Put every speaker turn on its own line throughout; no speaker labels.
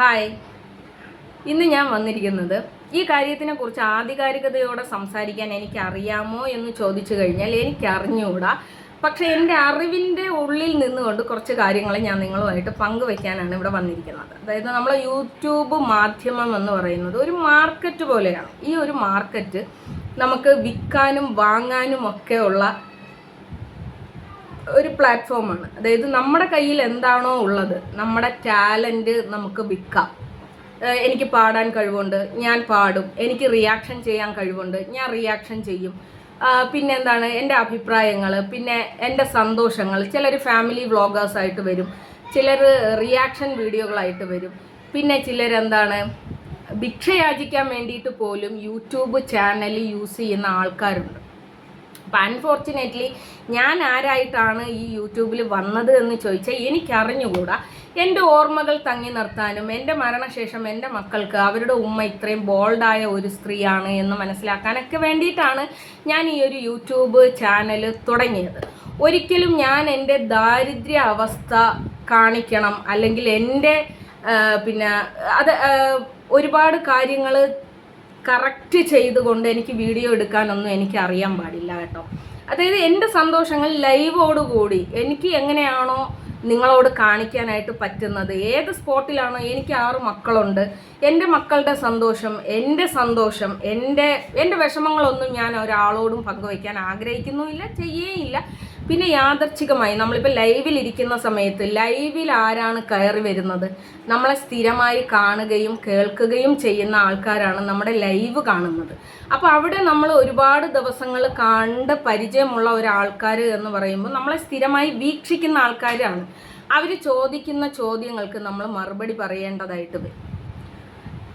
Hi. ഇന്ന് ഞാൻ വന്നിരിക്കുന്നത് ഈ കാര്യത്തിനെ കുറിച്ച് ആധികാരികതയോടെ സംസാരിക്കാൻ എനിക്ക് അറിയാമോ എന്ന് ചോദിച്ചു കഴിഞ്ഞാൽ എനിക്ക് അറിഞ്ഞുകൂടാ പക്ഷേ എന്റെ അറിവിന്റെ ഉള്ളിൽ നിന്നുകൊണ്ട് കുറച്ച് കാര്യങ്ങൾ ഞാൻ നിങ്ങളുമായിട്ട് പങ്കുവെക്കാനാണ് ഇവിടെ വന്നിരിക്കുന്നത്. അതായത് നമ്മൾ യൂട്യൂബ് മാധ്യമം എന്ന് പറയുന്നത് ഒരു മാർക്കറ്റ് പോലെയാണ്. ഈ ഒരു മാർക്കറ്റ് നമുക്ക് വിൽക്കാനും വാങ്ങാനും ഒക്കെ ഉള്ള ഒരു പ്ലാറ്റ്ഫോമാണ്. അതായത് നമ്മുടെ കയ്യിൽ എന്താണോ ഉള്ളത് നമ്മുടെ ടാലന്റ് നമുക്ക് വിൽക്കാം. എനിക്ക് പാടാൻ കഴിവുണ്ട് ഞാൻ പാടും. എനിക്ക് റിയാക്ഷൻ ചെയ്യാൻ കഴിവുണ്ട് ഞാൻ റിയാക്ഷൻ ചെയ്യും. പിന്നെ എന്താണ് എന്റെ അഭിപ്രായങ്ങൾ പിന്നെ എന്റെ സന്തോഷങ്ങൾ. ചിലർ ഫാമിലി വ്ളോഗേഴ്സായിട്ട് വരും ചിലർ റിയാക്ഷൻ വീഡിയോകളായിട്ട് വരും. പിന്നെ ചിലരെന്താണ് ഭിക്ഷയാചിക്കാൻ വേണ്ടിയിട്ട് പോലും യൂട്യൂബ് ചാനൽ യൂസ് ചെയ്യുന്ന ആൾക്കാരുണ്ട്. അപ്പം അൺഫോർച്ചുനേറ്റ്ലി ഞാൻ ആരായിട്ടാണ് ഈ യൂട്യൂബിൽ വന്നത് എന്ന് ചോദിച്ചാൽ എനിക്കറിഞ്ഞുകൂടാ. എന്റെ ഓർമ്മകൾ തങ്ങി നിർത്താനും എന്റെ മരണശേഷം എന്റെ മക്കൾക്ക് അവരുടെ ഉമ്മ ഇത്രയും ബോൾഡായ ഒരു സ്ത്രീയാണ് എന്ന് മനസ്സിലാക്കാനൊക്കെ വേണ്ടിയിട്ടാണ് ഞാൻ ഈ ഒരു യൂട്യൂബ് ചാനൽ തുടങ്ങിയത്. ഒരിക്കലും ഞാൻ എന്റെ ദാരിദ്ര്യ അവസ്ഥ കാണിക്കണം അല്ലെങ്കിൽ എന്റെ പിന്നെ അത് ഒരുപാട് കാര്യങ്ങൾ കറക്റ്റ് ചെയ്തുകൊണ്ട് എനിക്ക് വീഡിയോ എടുക്കാനൊന്നും എനിക്ക് അറിയാൻ പാടില്ല കേട്ടോ. അതായത് എന്റെ സന്തോഷങ്ങൾ ലൈവോടുകൂടി എനിക്ക് എങ്ങനെയാണോ നിങ്ങളോട് കാണിക്കാനായിട്ട് പറ്റുന്നത്. ഏത് സ്പോട്ടിലാണോ എനിക്ക് ആറ് മക്കളുണ്ട്. എന്റെ മക്കളുടെ സന്തോഷം എന്റെ സന്തോഷം എന്റെ എന്റെ വിഷമങ്ങളൊന്നും ഞാൻ ഒരാളോടും പങ്കുവയ്ക്കാൻ ആഗ്രഹിക്കുന്നുമില്ല ചെയ്യേയില്ല. പിന്നെ യാദർച്ഛികമായി നമ്മളിപ്പോൾ ലൈവിൽ ഇരിക്കുന്ന സമയത്ത് ലൈവിൽ ആരാണ് കയറി വരുന്നത്? നമ്മളെ സ്ഥിരമായി കാണുകയും കേൾക്കുകയും ചെയ്യുന്ന ആൾക്കാരാണ് നമ്മുടെ ലൈവ് കാണുന്നത്. അപ്പോൾ അവിടെ നമ്മൾ ഒരുപാട് ദിവസങ്ങൾ കണ്ട് പരിചയമുള്ള ഒരാൾക്കാർ എന്ന് പറയുമ്പോൾ നമ്മളെ സ്ഥിരമായി വീക്ഷിക്കുന്ന ആൾക്കാരാണ്. അവർ ചോദിക്കുന്ന ചോദ്യങ്ങൾക്ക് നമ്മൾ മറുപടി പറയേണ്ടതായിട്ട് വരും.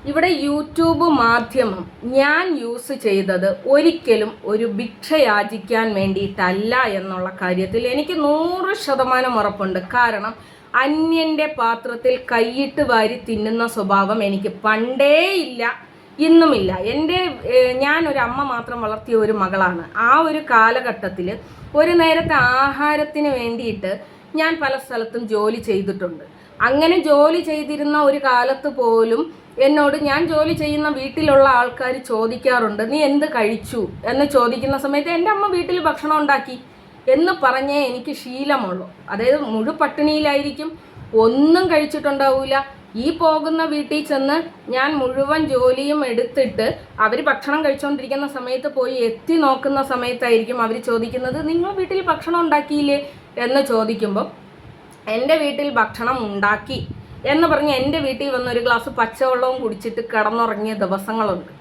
ഇവിടെ യൂട്യൂബ് മാധ്യമം ഞാൻ യൂസ് ചെയ്തത് ഒരിക്കലും ഒരു ഭിക്ഷ യാചിക്കാൻ വേണ്ടിയിട്ടല്ല എന്നുള്ള കാര്യത്തിൽ എനിക്ക് നൂറ് ശതമാനം ഉറപ്പുണ്ട്. കാരണം അന്യന്റെ പാത്രത്തിൽ കൈയിട്ട് വാരി തിന്നുന്ന സ്വഭാവം എനിക്ക് പണ്ടേ ഇല്ല ഇന്നുമില്ല. എന്റെ ഞാനൊരു അമ്മ മാത്രം വളർത്തിയ ഒരു മകളാണ്. ആ ഒരു കാലഘട്ടത്തിൽ ഒരു നേരത്തെ ആഹാരത്തിന് വേണ്ടിയിട്ട് ഞാൻ പല സ്ഥലത്തും ജോലി ചെയ്തിട്ടുണ്ട്. അങ്ങനെ ജോലി ചെയ്തിരുന്ന ഒരു കാലത്ത് പോലും എന്നോട് ഞാൻ ജോലി ചെയ്യുന്ന വീട്ടിലുള്ള ആൾക്കാർ ചോദിക്കാറുണ്ട് നീ എന്ത് കഴിച്ചു? എന്ന് ചോദിക്കുന്ന സമയത്ത് എന്റെ അമ്മ വീട്ടിൽ ഭക്ഷണം ഉണ്ടാക്കി എന്ന് പറഞ്ഞേ എനിക്ക് ശീലമുള്ളൂ. അതായത് മുഴു പട്ടിണിയിലായിരിക്കും ഒന്നും കഴിച്ചിട്ടുണ്ടാവില്ല ഈ പോകുന്ന വീട്ടിൽ ചെന്ന് ഞാൻ മുഴുവൻ ജോലിയും എടുത്തിട്ട് അവർ ഭക്ഷണം കഴിച്ചുകൊണ്ടിരിക്കുന്ന സമയത്ത് പോയി എത്തി നോക്കുന്ന സമയത്തായിരിക്കും അവർ ചോദിക്കുന്നത് നിങ്ങൾ വീട്ടിൽ ഭക്ഷണം ഉണ്ടാക്കിയില്ലേ? എന്ന് ചോദിക്കുമ്പോൾ എന്റെ വീട്ടിൽ ഭക്ഷണം ഉണ്ടാക്കി. എന്ന് പറഞ്ഞ് എന്റെ വീട്ടിൽ വന്ന് ഒരു ഗ്ലാസ് പച്ചവെള്ളവും കുടിച്ചിട്ട് കടന്നുറങ്ങിയ ദിവസങ്ങളുണ്ട്.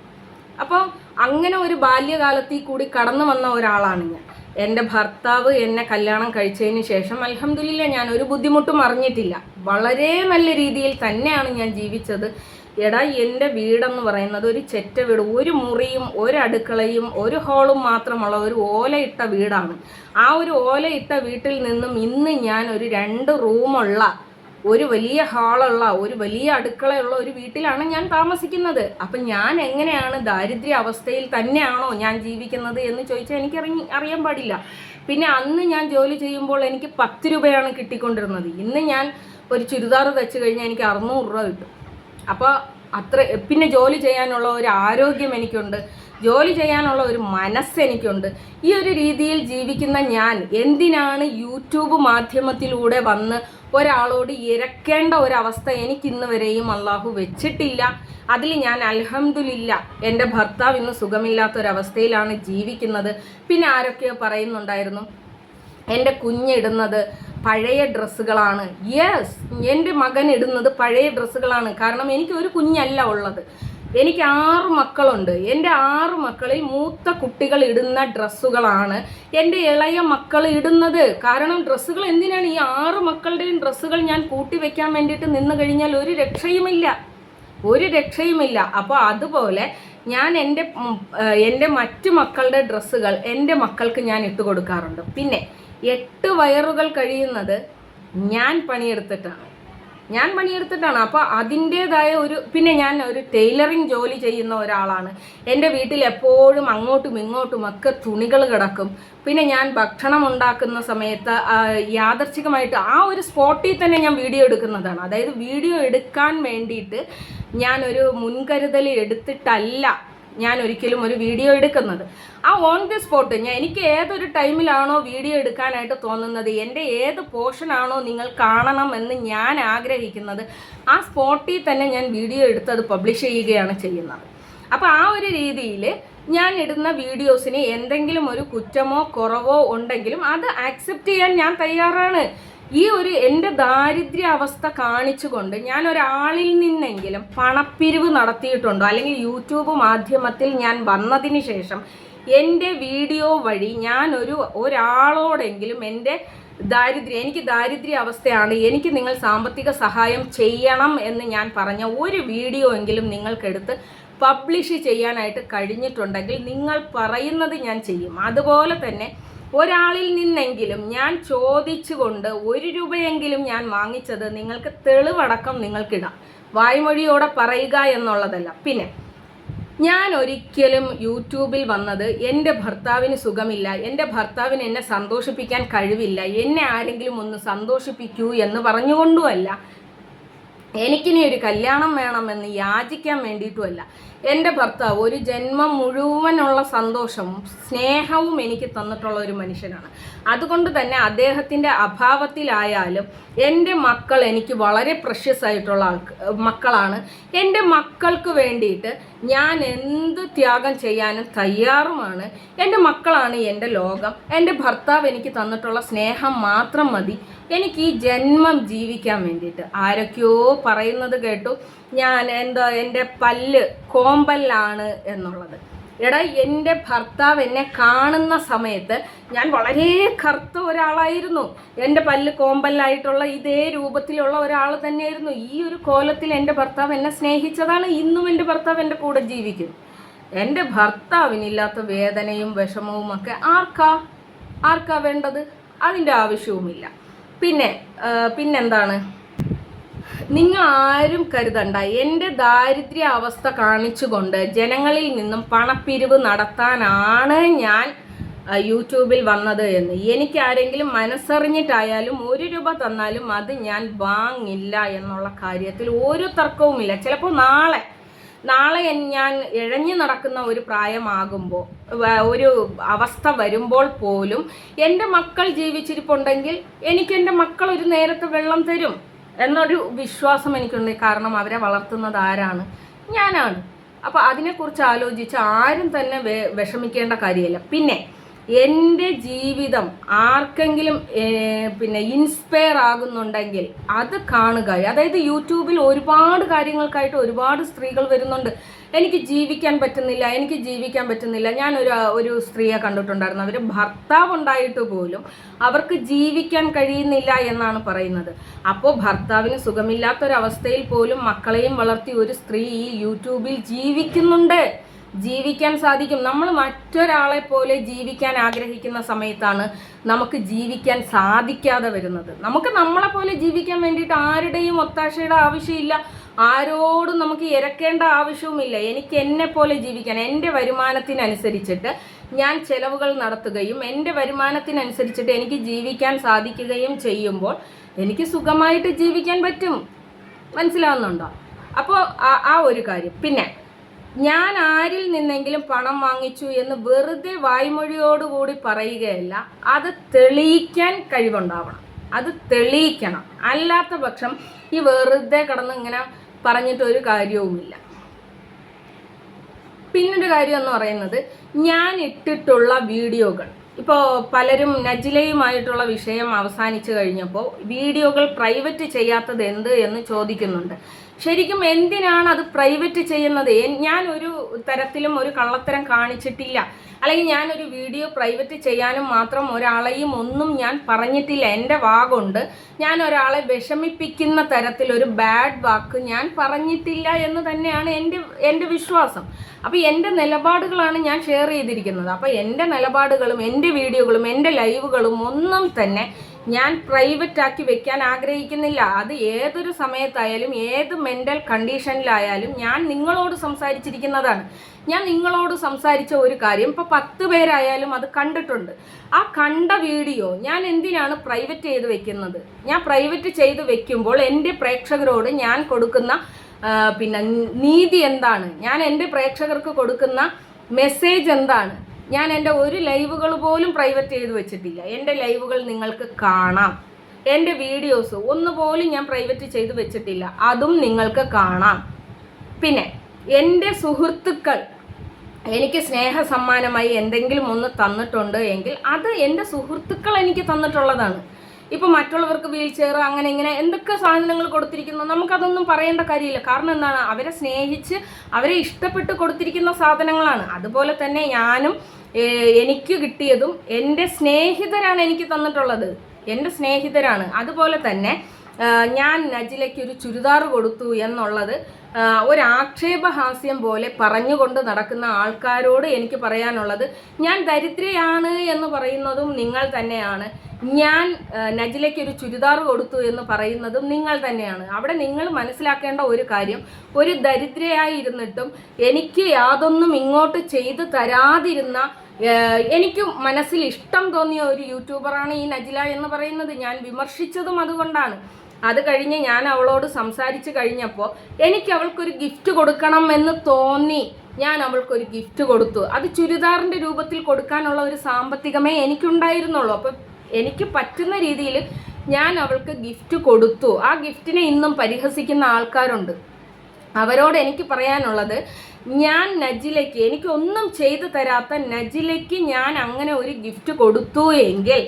അപ്പോൾ അങ്ങനെ ഒരു ബാല്യകാലത്തിൽ കൂടി കടന്നു വന്ന ഒരാളാണ് ഞാൻ. എന്റെ ഭർത്താവ് എന്നെ കല്യാണം കഴിച്ചതിന് ശേഷം അലഹമില്ല ഞാൻ ഒരു ബുദ്ധിമുട്ടും അറിഞ്ഞിട്ടില്ല. വളരെ നല്ല രീതിയിൽ തന്നെയാണ് ഞാൻ ജീവിച്ചത്. എടാ എന്റെ വീടെന്ന് പറയുന്നത് ഒരു ചെറ്റ വീട് ഒരു മുറിയും ഒരു അടുക്കളയും ഒരു ഹോളും മാത്രമുള്ള ഒരു ഓലയിട്ട വീടാണ്. ആ ഒരു ഓലയിട്ട വീട്ടിൽ നിന്നും ഇന്ന് ഞാൻ ഒരു രണ്ട് റൂമുള്ള ഒരു വലിയ ഹാളുള്ള ഒരു വലിയ അടുക്കളയുള്ള ഒരു വീട്ടിലാണ് ഞാൻ താമസിക്കുന്നത്. അപ്പം ഞാൻ എങ്ങനെയാണ് ദാരിദ്ര്യ അവസ്ഥയിൽ തന്നെയാണോ ഞാൻ ജീവിക്കുന്നത് എന്ന് ചോദിച്ചാൽ എനിക്ക് അറിയാൻ പാടില്ല. പിന്നെ അന്ന് ഞാൻ ജോലി ചെയ്യുമ്പോൾ എനിക്ക് പത്ത് രൂപയാണ് കിട്ടിക്കൊണ്ടിരുന്നത്. ഇന്ന് ഞാൻ ഒരു ചുരിദാർ തച്ച് കഴിഞ്ഞാൽ എനിക്ക് അറുന്നൂറ് രൂപ കിട്ടും. അപ്പോൾ അത്ര പിന്നെ ജോലി ചെയ്യാനുള്ള ഒരു ആരോഗ്യം എനിക്കുണ്ട്. ജോലി ചെയ്യാനുള്ള ഒരു മനസ്സ് എനിക്കുണ്ട്. ഈ ഒരു രീതിയിൽ ജീവിക്കുന്ന ഞാൻ എന്തിനാണ് യൂട്യൂബ് മാധ്യമത്തിലൂടെ വന്ന് ഒരാളോട് ഇരക്കേണ്ട ഒരവസ്ഥ എനിക്ക് ഇന്ന് വരെയും അള്ളാഹു വെച്ചിട്ടില്ല. അതിൽ ഞാൻ അൽഹംദുലില്ല. എന്റെ ഭർത്താവ് ഇന്ന് സുഖമില്ലാത്തൊരവസ്ഥയിലാണ് ജീവിക്കുന്നത്. പിന്നെ ആരൊക്കെയോ പറയുന്നുണ്ടായിരുന്നു എന്റെ കുഞ്ഞിടുന്നത് പഴയ ഡ്രസ്സുകളാണ്. യെസ് എന്റെ മകൻ ഇടുന്നത് പഴയ ഡ്രസ്സുകളാണ്. കാരണം എനിക്ക് ഒരു കുഞ്ഞല്ല ഉള്ളത്. എനിക്ക് ആറ് മക്കളുണ്ട്. എന്റെ ആറ് മക്കളിൽ മൂത്ത കുട്ടികൾ ഇടുന്ന ഡ്രസ്സുകളാണ് എന്റെ ഇളയ മക്കൾ ഇടുന്നത്. കാരണം ഡ്രസ്സുകൾ എന്തിനാണ്? ഈ ആറ് മക്കളുടെയും ഡ്രസ്സുകൾ ഞാൻ കൂട്ടി വെക്കാൻ വേണ്ടിയിട്ട് നിന്ന് കഴിഞ്ഞാൽ ഒരു രക്ഷയുമില്ല. ഒരു രക്ഷയുമില്ല. അപ്പോൾ അതുപോലെ ഞാൻ എന്റെ എന്റെ മറ്റു മക്കളുടെ ഡ്രസ്സുകൾ എന്റെ മക്കൾക്ക് ഞാൻ ഇട്ട് കൊടുക്കാറുണ്ട്. പിന്നെ എട്ട് വയറുകൾ കഴിയുന്നത് ഞാൻ പണിയെടുത്തിട്ടാണ്. ഞാൻ പണിയെടുത്തിട്ടാണ്. അപ്പോൾ അതിന്റേതായ ഒരു പിന്നെ ഞാൻ ഒരു ടൈലറിങ് ജോലി ചെയ്യുന്ന ഒരാളാണ്. എന്റെ വീട്ടിൽ എപ്പോഴും അങ്ങോട്ടും ഇങ്ങോട്ടും ഒക്കെ തുണികൾ കിടക്കും. പിന്നെ ഞാൻ ഭക്ഷണം ഉണ്ടാക്കുന്ന സമയത്ത് യാദർച്ഛികമായിട്ട് ആ ഒരു സ്പോട്ടിൽ തന്നെ ഞാൻ വീഡിയോ എടുക്കുന്നതാണ്. അതായത് വീഡിയോ എടുക്കാൻ വേണ്ടിയിട്ട് ഞാനൊരു മുൻകരുതൽ എടുത്തിട്ടല്ല. ഞാൻ ഒരിക്കലും ഒരു വീഡിയോ എടുക്കുന്നത്. ആ ഓൺ ദി സ്പോട്ട് ഞാൻ എനിക്ക് ഏതൊരു ടൈമിലാണോ വീഡിയോ എടുക്കാനായിട്ട് തോന്നുന്നത് എന്റെ ഏത് പോർഷനാണോ നിങ്ങൾ കാണണം എന്ന് ഞാൻ ആഗ്രഹിക്കുന്നത് ആ സ്പോട്ടിൽ തന്നെ ഞാൻ വീഡിയോ എടുത്തത് പബ്ലിഷ് ചെയ്യുകയാണ് ചെയ്യുന്നത്. അപ്പോൾ ആ ഒരു രീതിയിൽ ഞാൻ ഇടുന്ന വീഡിയോസിന് എന്തെങ്കിലും ഒരു കുറ്റമോ കുറവോ ഉണ്ടെങ്കിലും അത് ആക്സെപ്റ്റ് ചെയ്യാൻ ഞാൻ തയ്യാറാണ്. ഈ ഒരു എന്റെ ദാരിദ്ര്യ അവസ്ഥ കാണിച്ചുകൊണ്ട് ഞാൻ ഒരാളിൽ നിന്നെങ്കിലും പണപ്പിരിവ് നടത്തിയിട്ടുണ്ടോ? അല്ലെങ്കിൽ യൂട്യൂബ് മാധ്യമത്തിൽ ഞാൻ വന്നതിന് ശേഷം എന്റെ വീഡിയോ വഴി ഞാൻ ഒരു ഒരാളോടെങ്കിലും എന്റെ ദാരിദ്ര്യം എനിക്ക് ദാരിദ്ര്യ അവസ്ഥയാണ് എനിക്ക് നിങ്ങൾ സാമ്പത്തിക സഹായം ചെയ്യണം എന്ന് ഞാൻ പറഞ്ഞ ഒരു വീഡിയോ എങ്കിലും നിങ്ങൾക്കെടുത്ത് പബ്ലിഷ് ചെയ്യാനായിട്ട് കഴിഞ്ഞിട്ടുണ്ടെങ്കിൽ നിങ്ങൾ പറയുന്നത് ഞാൻ ചെയ്യും. അതുപോലെ തന്നെ ഒരാളിൽ നിന്നെങ്കിലും ഞാൻ ചോദിച്ചുകൊണ്ട് ഒരു രൂപയെങ്കിലും ഞാൻ വാങ്ങിച്ചത് നിങ്ങൾക്ക് തെളിവടക്കം നിങ്ങൾക്കിടാം. വായ്മൊഴിയോടെ പറയുക എന്നുള്ളതല്ല. പിന്നെ ഞാൻ ഒരിക്കലും യൂട്യൂബിൽ വന്നത് എന്റെ ഭർത്താവിന് സുഖമില്ല എന്റെ ഭർത്താവിന് എന്നെ സന്തോഷിപ്പിക്കാൻ കഴിവില്ല എന്നെ ആരെങ്കിലും ഒന്ന് സന്തോഷിപ്പിക്കൂ എന്ന് പറഞ്ഞുകൊണ്ടുമല്ല. എനിക്കിനി ഒരു കല്യാണം വേണമെന്ന് യാചിക്കാൻ വേണ്ടിയിട്ടുമല്ല. എന്റെ ഭർത്താവ് ഒരു ജന്മം മുഴുവനുള്ള സന്തോഷവും സ്നേഹവും എനിക്ക് തന്നിട്ടുള്ള ഒരു മനുഷ്യനാണ്. അതുകൊണ്ട് തന്നെ അദ്ദേഹത്തിന്റെ അഭാവത്തിലായാലും എന്റെ മക്കൾ എനിക്ക് വളരെ പ്രഷ്യസ് ആയിട്ടുള്ള മക്കളാണ്. എന്റെ മക്കൾക്ക് വേണ്ടിയിട്ട് ഞാൻ എന്ത് ത്യാഗം ചെയ്യാനും തയ്യാറുമാണ്. എന്റെ മക്കളാണ് എന്റെ ലോകം. എന്റെ ഭർത്താവ് എനിക്ക് തന്നിട്ടുള്ള സ്നേഹം മാത്രം മതി. എനിക്ക് ഈ ജന്മം ജീവിക്കാൻ വേണ്ടിയിട്ട്. ആരൊക്കെയോ പറയുന്നത് കേട്ടു. ഞാൻ എന്തോ എന്റെ പല്ല് കോമ്പല്ലാണ് എന്നുള്ളത്. എടാ എന്റെ ഭർത്താവ് എന്നെ കാണുന്ന സമയത്ത് ഞാൻ വളരെ കറുത്ത ഒരാളായിരുന്നു. എന്റെ പല്ല് കോമ്പല്ലായിട്ടുള്ള ഇതേ രൂപത്തിലുള്ള ഒരാൾ തന്നെയായിരുന്നു. ഈ ഒരു കോലത്തിൽ എന്റെ ഭർത്താവ് എന്നെ സ്നേഹിച്ചതാണ്. ഇന്നും എന്റെ ഭർത്താവ് എന്റെ കൂടെ ജീവിക്കുന്നു എന്റെ ഭർത്താവിനില്ലാത്ത വേദനയും വിഷമവും ഒക്കെ ആർക്കാ? ആർക്കാ വേണ്ടത്? അതിന്റെ ആവശ്യവുമില്ല. പിന്നെ പിന്നെന്താണ്? നിങ്ങൾ ആരും കരുതണ്ട. എന്റെ ദാരിദ്ര്യ അവസ്ഥ കാണിച്ചുകൊണ്ട് ജനങ്ങളിൽ നിന്നും പണപ്പിരിവ് നടത്താനാണ് ഞാൻ യൂട്യൂബിൽ വന്നത് എന്ന്. എനിക്ക് ആരെങ്കിലും മനസ്സറിഞ്ഞിട്ടായാലും ഒരു രൂപ തന്നാലും അത് ഞാൻ വാങ്ങില്ല എന്നുള്ള കാര്യത്തിൽ ഒരു തർക്കവുമില്ല. ചിലപ്പോൾ നാളെ നാളെ ഞാൻ ഇഴഞ്ഞു നടക്കുന്ന ഒരു പ്രായമാകുമ്പോൾ ഒരു അവസ്ഥ വരുമ്പോൾ പോലും എന്റെ മക്കൾ ജീവിച്ചിരിപ്പുണ്ടെങ്കിൽ എനിക്ക് എന്റെ മക്കൾ ഒരു നേരത്തെ വെള്ളം തരും. എന്നൊരു വിശ്വാസം എനിക്കുണ്ട്. കാരണം അവരെ വളർത്തുന്നത് ആരാണ്? ഞാനാണ്. അപ്പോൾ അതിനെക്കുറിച്ച് ആലോചിച്ച് ആരും തന്നെ വിഷമിക്കേണ്ട കാര്യമില്ല. പിന്നെ എന്റെ ജീവിതം ആർക്കെങ്കിലും പിന്നെ ഇൻസ്പയർ ആകുന്നുണ്ടെങ്കിൽ അത് കാണുക. അതായത് യൂട്യൂബിൽ ഒരുപാട് കാര്യങ്ങൾക്കായിട്ട് ഒരുപാട് സ്ത്രീകൾ വരുന്നുണ്ട്. എനിക്ക് ജീവിക്കാൻ പറ്റുന്നില്ല എനിക്ക് ജീവിക്കാൻ പറ്റുന്നില്ല. ഞാൻ ഒരു ഒരു സ്ത്രീയെ കണ്ടിട്ടുണ്ടായിരുന്നു. അവർ ഭർത്താവ് ഉണ്ടായിട്ട് പോലും അവർക്ക് ജീവിക്കാൻ കഴിയുന്നില്ല എന്നാണ് പറയുന്നത്. അപ്പോൾ ഭർത്താവിന് സുഖമില്ലാത്തൊരവസ്ഥയിൽ പോലും മക്കളെയും വളർത്തി ഒരു സ്ത്രീ ഈ യൂട്യൂബിൽ ജീവിക്കുന്നുണ്ട്. ജീവിക്കാൻ സാധിക്കും. നമ്മൾ മറ്റൊരാളെ പോലെ ജീവിക്കാൻ ആഗ്രഹിക്കുന്ന സമയത്താണ് നമുക്ക് ജീവിക്കാൻ സാധിക്കാതെ വരുന്നത്. നമുക്ക് നമ്മളെ പോലെ ജീവിക്കാൻ വേണ്ടിയിട്ട് ആരുടെയും ഒത്താശയുടെ ആവശ്യമില്ല. ആരോടും നമുക്ക് ഇരക്കേണ്ട ആവശ്യവുമില്ല. എനിക്ക് എന്നെ പോലെ ജീവിക്കാൻ എന്റെ വരുമാനത്തിനനുസരിച്ചിട്ട് ഞാൻ ചെലവുകൾ നടത്തുകയും എന്റെ വരുമാനത്തിനനുസരിച്ചിട്ട് എനിക്ക് ജീവിക്കാൻ സാധിക്കുകയും ചെയ്യുമ്പോൾ എനിക്ക് സുഖമായിട്ട് ജീവിക്കാൻ പറ്റും. മനസ്സിലാവുന്നുണ്ടോ? അപ്പോൾ ആ ഒരു കാര്യം. പിന്നെ ഞാൻ ആരിൽ നിന്നെങ്കിലും പണം വാങ്ങിച്ചു എന്ന് വെറുതെ വായ്മൊഴിയോടുകൂടി പറയുകയല്ല അത് തെളിയിക്കാൻ കഴിവുണ്ടാവണം. അത് തെളിയിക്കണം. അല്ലാത്ത പക്ഷം ഈ വെറുതെ കിടന്ന് ഇങ്ങനെ പറഞ്ഞിട്ട് ഒരു കാര്യവുമില്ല. പിന്നൊരു കാര്യം എന്ന് പറയുന്നത് ഞാൻ ഇട്ടിട്ടുള്ള വീഡിയോകൾ. ഇപ്പോൾ പലരും നജിലയുമായിട്ടുള്ള വിഷയം അവസാനിച്ചു കഴിഞ്ഞപ്പോൾ വീഡിയോകൾ പ്രൈവറ്റ് ചെയ്യാത്തത് എന്ത് എന്ന് ചോദിക്കുന്നുണ്ട്. ശരിക്കും എന്തിനാണ് അത് പ്രൈവറ്റ് ചെയ്യുന്നത്? ഞാൻ ഒരു തരത്തിലും ഒരു കള്ളത്തരം കാണിച്ചിട്ടില്ല. അല്ലെങ്കിൽ ഞാനൊരു വീഡിയോ പ്രൈവറ്റ് ചെയ്യാനും മാത്രം ഒരാളെയും ഒന്നും ഞാൻ പറഞ്ഞിട്ടില്ല. എന്റെ വാഗുണ്ട്. ഞാൻ ഒരാളെ വിഷമിപ്പിക്കുന്ന തരത്തിലൊരു ബാഡ് വാക്ക് ഞാൻ പറഞ്ഞിട്ടില്ല എന്ന് തന്നെയാണ് എന്റെ എന്റെ വിശ്വാസം. അപ്പോൾ എന്റെ നിലപാടുകളാണ് ഞാൻ ഷെയർ ചെയ്തിരിക്കുന്നത്. അപ്പോൾ എന്റെ നിലപാടുകളും എന്റെ വീഡിയോകളും എന്റെ ലൈവുകളും ഒന്നും തന്നെ ഞാൻ പ്രൈവറ്റ് ആക്കി വെക്കാൻ ആഗ്രഹിക്കുന്നില്ല. അത് ഏതൊരു സമയത്തായാലും ഏത് മെന്റൽ കണ്ടീഷനിലായാലും ഞാൻ നിങ്ങളോട് സംസാരിച്ചിരിക്കുന്നതാണ്. ഞാൻ നിങ്ങളോട് സംസാരിച്ച ഒരു കാര്യം ഇപ്പോൾ പത്ത് പേരായാലും അത് കണ്ടിട്ടുണ്ട്. ആ കണ്ട വീഡിയോ ഞാൻ എന്തിനാണ് പ്രൈവറ്റ് ചെയ്ത് വെക്കുന്നത്? ഞാൻ പ്രൈവറ്റ് ചെയ്ത് വെക്കുമ്പോൾ എന്റെ പ്രേക്ഷകരോട് ഞാൻ കൊടുക്കുന്ന പിന്നെ നീതി എന്താണ്? ഞാൻ എന്റെ പ്രേക്ഷകർക്ക് കൊടുക്കുന്ന മെസ്സേജ് എന്താണ്? ഞാൻ എന്റെ ഒരു ലൈവുകൾ പോലും പ്രൈവറ്റ് ചെയ്ത് വെച്ചിട്ടില്ല. എന്റെ ലൈവുകൾ നിങ്ങൾക്ക് കാണാം. എന്റെ വീഡിയോസ് ഒന്നുപോലും ഞാൻ പ്രൈവറ്റ് ചെയ്ത് വെച്ചിട്ടില്ല. അതും നിങ്ങൾക്ക് കാണാം. പിന്നെ എന്റെ സുഹൃത്തുക്കൾ എനിക്ക് സ്നേഹ സമ്മാനമായി എന്തെങ്കിലും ഒന്ന് തന്നിട്ടുണ്ട് എങ്കിൽ അത് എന്റെ സുഹൃത്തുക്കൾ എനിക്ക് തന്നിട്ടുള്ളതാണ്. ഇപ്പം മറ്റുള്ളവർക്ക് വീൽ ചെയർ അങ്ങനെ ഇങ്ങനെ എന്തൊക്കെ സാധനങ്ങൾ കൊടുത്തിരിക്കുന്നു? നമുക്കതൊന്നും പറയേണ്ട കാര്യമില്ല. കാരണം എന്താണ്? അവരെ സ്നേഹിച്ച് അവരെ ഇഷ്ടപ്പെട്ട് കൊടുത്തിരിക്കുന്ന സാധനങ്ങളാണ്. അതുപോലെ തന്നെ ഞാനും എനിക്ക് കിട്ടിയതും എന്റെ സ്നേഹിതരാണ് എനിക്ക് തന്നിട്ടുള്ളത്. എന്റെ സ്നേഹിതരാണ്. അതുപോലെ തന്നെ ഞാൻ നജിലയ്ക്ക് ഒരു ചുരിദാർ കൊടുത്തു എന്നുള്ളത് ഒരു ആക്ഷേപഹാസ്യം പോലെ പറഞ്ഞുകൊണ്ട് നടക്കുന്ന ആൾക്കാരോട് എനിക്ക് പറയാനുള്ളത് ഞാൻ ദരിദ്രയാണ് എന്ന് പറയുന്നതും നിങ്ങൾ തന്നെയാണ്. ഞാൻ നജിലയ്ക്ക് ഒരു ചുരിദാർ കൊടുത്തു എന്ന് പറയുന്നതും നിങ്ങൾ തന്നെയാണ്. അവിടെ നിങ്ങൾ മനസ്സിലാക്കേണ്ട ഒരു കാര്യം ഒരു ദരിദ്രയായി ഇരുന്നിട്ടും എനിക്ക് യാതൊന്നും ഇങ്ങോട്ട് ചെയ്തു തരാതിരുന്ന എനിക്ക് മനസ്സിൽ ഇഷ്ടം തോന്നിയ ഒരു യൂട്യൂബറാണ് ഈ നജില എന്ന് പറയുന്നത്. ഞാൻ വിമർശിച്ചതും അതുകൊണ്ടാണ്. അത് കഴിഞ്ഞ് ഞാൻ അവളോട് സംസാരിച്ച് കഴിഞ്ഞപ്പോൾ എനിക്ക് അവൾക്കൊരു ഗിഫ്റ്റ് കൊടുക്കണം എന്ന് തോന്നി. ഞാൻ അവൾക്കൊരു ഗിഫ്റ്റ് കൊടുത്തു. അത് ചുരിദാറിന്റെ രൂപത്തിൽ കൊടുക്കാനുള്ള ഒരു സാമ്പത്തികമേ എനിക്കുണ്ടായിരുന്നുള്ളൂ. അപ്പം എനിക്ക് പറ്റുന്ന രീതിയിൽ ഞാൻ അവൾക്ക് ഗിഫ്റ്റ് കൊടുത്തു. ആ ഗിഫ്റ്റിനെ ഇന്നും പരിഹസിക്കുന്ന ആൾക്കാരുണ്ട്. അവരോട് എനിക്ക് പറയാനുള്ളത് ഞാൻ നജിലയ്ക്ക് എനിക്കൊന്നും ചെയ്തു തരാത്ത നജിലയ്ക്ക് ഞാൻ അങ്ങനെ ഒരു ഗിഫ്റ്റ് കൊടുത്തു എങ്കിൽ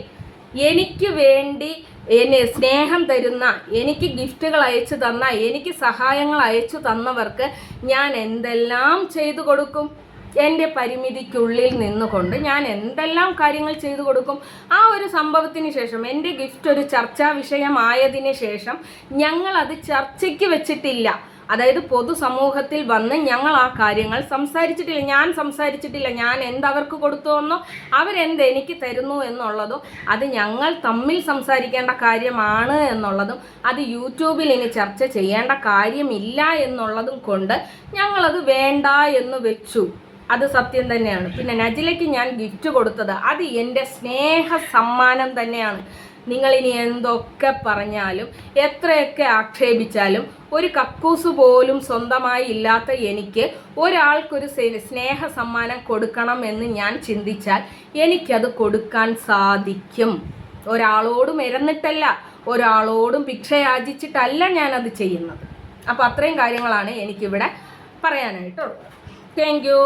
എനിക്ക് വേണ്ടി എന്നെ സ്നേഹം തരുന്ന എനിക്ക് ഗിഫ്റ്റുകൾ അയച്ചു തന്ന എനിക്ക് സഹായങ്ങൾ അയച്ചു തന്നവർക്ക് ഞാൻ എന്തെല്ലാം ചെയ്തു കൊടുക്കും? എന്റെ പരിമിതിക്കുള്ളിൽ നിന്നുകൊണ്ട് ഞാൻ എന്തെല്ലാം കാര്യങ്ങൾ ചെയ്തു കൊടുക്കും? ആ ഒരു സംഭവത്തിന് ശേഷം എന്റെ ഗിഫ്റ്റ് ഒരു ചർച്ചാ വിഷയമായതിന് ശേഷം ഞങ്ങൾ അത് ചർച്ചയ്ക്ക് വെച്ചിട്ടില്ല. അതായത് പൊതുസമൂഹത്തിൽ വന്ന് ഞങ്ങൾ ആ കാര്യങ്ങൾ സംസാരിച്ചിട്ടില്ല ഞാൻ സംസാരിച്ചിട്ടില്ല ഞാൻ എന്തവർക്ക് കൊടുത്തു എന്നോ അവരെന്ത് എനിക്ക് തരുന്നു എന്നുള്ളതോ അത് ഞങ്ങൾ തമ്മിൽ സംസാരിക്കേണ്ട കാര്യമാണ് എന്നുള്ളതും അത് യൂട്യൂബിൽ ഇനി ചർച്ച ചെയ്യേണ്ട കാര്യമില്ല എന്നുള്ളതും കൊണ്ട് ഞങ്ങളത് വേണ്ട എന്ന് വെച്ചു. അത് സത്യം തന്നെയാണ്. പിന്നെ നജിലയ്ക്ക് ഞാൻ ഗിഫ്റ്റ് കൊടുത്തത് അത് എന്റെ സ്നേഹ സമ്മാനം തന്നെയാണ്. നിങ്ങളിനി എന്തൊക്കെ പറഞ്ഞാലും എത്രയൊക്കെ ആക്ഷേപിച്ചാലും ഒരു കക്കൂസ് പോലും സ്വന്തമായി ഇല്ലാത്ത എനിക്ക് ഒരാൾക്കൊരു സ്നേഹ സമ്മാനം കൊടുക്കണം എന്ന് ഞാൻ ചിന്തിച്ചാൽ എനിക്കത് കൊടുക്കാൻ സാധിക്കും. ഒരാളോടും ഇരന്നിട്ടല്ല ഒരാളോടും ഭിക്ഷയാചിച്ചിട്ടല്ല ഞാനത് ചെയ്യുന്നത്. അപ്പോൾ അത്രയും കാര്യങ്ങളാണ് എനിക്കിവിടെ പറയാനായിട്ടുള്ളത്. Thank you